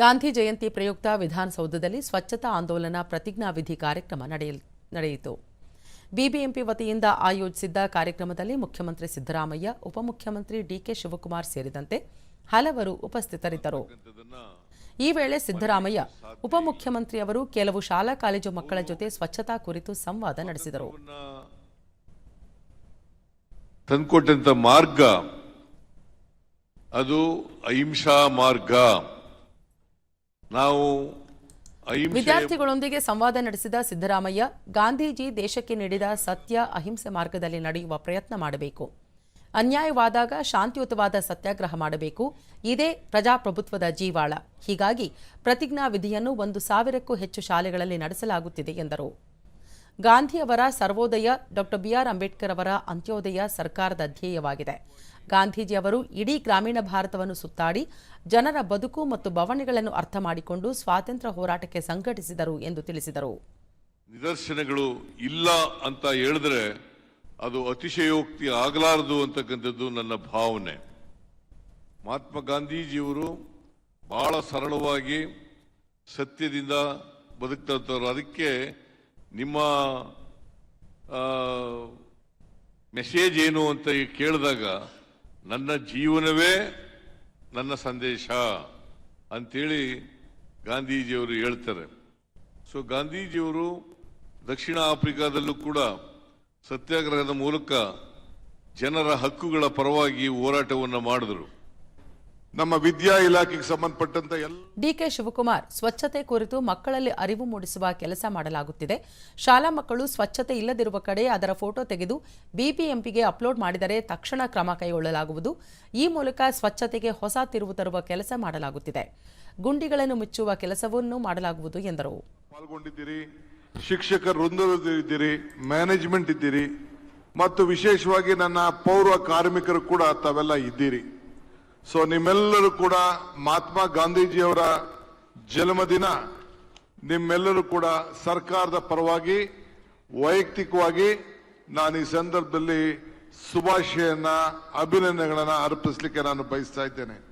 ಗಾಂಧಿ ಜಯಂತಿ ಪ್ರಯುಕ್ತ ವಿಧಾನಸೌಧದಲ್ಲಿ ಸ್ವಚ್ಛತಾ ಆಂದೋಲನ ಪ್ರತಿಜ್ಞಾವಿಧಿ ಕಾರ್ಯಕ್ರಮ ನಡೆಯಿತು. ಬಿಬಿಎಂಪಿ ವತಿಯಿಂದ ಆಯೋಜಿಸಿದ್ದ ಕಾರ್ಯಕ್ರಮದಲ್ಲಿ ಮುಖ್ಯಮಂತ್ರಿ ಸಿದ್ದರಾಮಯ್ಯ, ಉಪಮುಖ್ಯಮಂತ್ರಿ ಡಿಕೆ ಶಿವಕುಮಾರ್ ಸೇರಿದಂತೆ ಹಲವರು ಉಪಸ್ಥಿತರಿದ್ದರು. ಈ ವೇಳೆ ಸಿದ್ದರಾಮಯ್ಯ, ಉಪಮುಖ್ಯಮಂತ್ರಿಯವರು ಕೆಲವು ಶಾಲಾ ಕಾಲೇಜು ಮಕ್ಕಳ ಜೊತೆ ಸ್ವಚ್ಛತಾ ಕುರಿತು ಸಂವಾದ ನಡೆಸಿದರು. ಮಾರ್ಗ, ಅದು ಅಹಿಂಸಾ ಮಾರ್ಗ. ನಾವು ವಿದ್ಯಾರ್ಥಿಗಳೊಂದಿಗೆ ಸಂವಾದ ನಡೆಸಿದ ಸಿದ್ದರಾಮಯ್ಯ, ಗಾಂಧೀಜಿ ದೇಶಕ್ಕೆ ನೀಡಿದ ಸತ್ಯ ಅಹಿಂಸೆ ಮಾರ್ಗದಲ್ಲಿ ನಡೆಯುವ ಪ್ರಯತ್ನ ಮಾಡಬೇಕು. ಅನ್ಯಾಯವಾದಾಗ ಶಾಂತಿಯುತವಾದ ಸತ್ಯಾಗ್ರಹ ಮಾಡಬೇಕು. ಇದೇ ಪ್ರಜಾಪ್ರಭುತ್ವದ ಜೀವಾಳ. ಹೀಗಾಗಿ ಪ್ರತಿಜ್ಞಾ ವಿಧಿಯನ್ನು ಒಂದು ಸಾವಿರಕ್ಕೂ ಹೆಚ್ಚು ಶಾಲೆಗಳಲ್ಲಿ ನಡೆಸಲಾಗುತ್ತಿದೆ ಎಂದರು. ಗಾಂಧಿಯವರ ಸರ್ವೋದಯ ಡಾಕ್ಟರ್ ಬಿಆರ್ ಅಂಬೇಡ್ಕರ್ ಅವರ ಅಂತ್ಯೋದಯ ಸರ್ಕಾರದ ಧ್ಯೇಯವಾಗಿದೆ. ಗಾಂಧೀಜಿಯವರು ಇಡೀ ಗ್ರಾಮೀಣ ಭಾರತವನ್ನು ಸುತ್ತಾಡಿ ಜನರ ಬದುಕು ಮತ್ತು ಬವಣೆಗಳನ್ನು ಅರ್ಥ ಮಾಡಿಕೊಂಡು ಸ್ವಾತಂತ್ರ್ಯ ಹೋರಾಟಕ್ಕೆ ಸಂಘಟಿಸಿದರು ಎಂದು ತಿಳಿಸಿದರು. ನಿದರ್ಶನಗಳು ಇಲ್ಲ ಅಂತ ಹೇಳಿದ್ರೆ ಅದು ಅತಿಶಯೋಕ್ತಿ ಆಗಲಾರದು ಅಂತಕ್ಕಂಥದ್ದು ನನ್ನ ಭಾವನೆ. ಮಹಾತ್ಮ ಗಾಂಧೀಜಿಯವರು ಬಹಳ ಸರಳವಾಗಿ ಸತ್ಯದಿಂದ ಬದುಕ್ತಂಥವ್ರು ಅದಕ್ಕೆ ನಿಮ್ಮ ಮೆಸೇಜ್ ಏನು ಅಂತ ಕೇಳಿದಾಗ, ನನ್ನ ಜೀವನವೇ ನನ್ನ ಸಂದೇಶ ಅಂತೇಳಿ ಗಾಂಧೀಜಿಯವರು ಹೇಳ್ತಾರೆ. ಸೊ, ಗಾಂಧೀಜಿಯವರು ದಕ್ಷಿಣ ಆಫ್ರಿಕಾದಲ್ಲೂ ಕೂಡ ಸತ್ಯಾಗ್ರಹದ ಮೂಲಕ ಜನರ ಹಕ್ಕುಗಳ ಪರವಾಗಿ ಹೋರಾಟವನ್ನು ಮಾಡಿದರು. ನಮ್ಮ ವಿದ್ಯಾ ಇಲಾಖೆಗೆ ಸಂಬಂಧಪಟ್ಟಂತ ಎಲ್ಲ ಡಿಕೆ ಶಿವಕುಮಾರ್ ಸ್ವಚ್ಛತೆ ಕುರಿತು ಮಕ್ಕಳಲ್ಲಿ ಅರಿವು ಮೂಡಿಸುವ ಕೆಲಸ ಮಾಡಲಾಗುತ್ತಿದೆ. ಶಾಲಾ ಮಕ್ಕಳು ಸ್ವಚ್ಛತೆ ಇಲ್ಲದಿರುವ ಕಡೆ ಅದರ ಫೋಟೋ ತೆಗೆದು ಬಿಬಿಎಂಪಿಗೆ ಅಪ್ಲೋಡ್ ಮಾಡಿದರೆ ತಕ್ಷಣ ಕ್ರಮ ಕೈಗೊಳ್ಳಲಾಗುವುದು. ಈ ಮೂಲಕ ಸ್ವಚ್ಛತೆಗೆ ಹೊಸ ತಿರುವು ತರುವ ಕೆಲಸ ಮಾಡಲಾಗುತ್ತಿದೆ. ಗುಂಡಿಗಳನ್ನು ಮುಚ್ಚುವ ಕೆಲಸವನ್ನು ಮಾಡಲಾಗುವುದು ಎಂದರು. ಪಾಲ್ಗೊಂಡಿದ್ದೀರಿ ಶಿಕ್ಷಕರು ಮ್ಯಾನೇಜ್ಮೆಂಟ್ ಇದ್ದೀರಿ ಮತ್ತು ವಿಶೇಷವಾಗಿ ನನ್ನ ಪೌರ ಕಾರ್ಮಿಕರು ಕೂಡ ತಾವೆಲ್ಲ ಇದ್ದೀರಿ. ಸೊ ನಿಮ್ಮೆಲ್ಲರೂ ಕೂಡ ಮಹಾತ್ಮ ಗಾಂಧೀಜಿಯವರ ಜನ್ಮದಿನ, ನಿಮ್ಮೆಲ್ಲರೂ ಕೂಡ ಸರ್ಕಾರದ ಪರವಾಗಿ, ವೈಯಕ್ತಿಕವಾಗಿ ನಾನು ಈ ಸಂದರ್ಭದಲ್ಲಿ ಶುಭಾಶಯನ್ನ, ಅಭಿನಂದನೆಗಳನ್ನ ಅರ್ಪಿಸಲಿಕ್ಕೆ ನಾನು ಬಯಸ್ತಾ ಇದ್ದೇನೆ.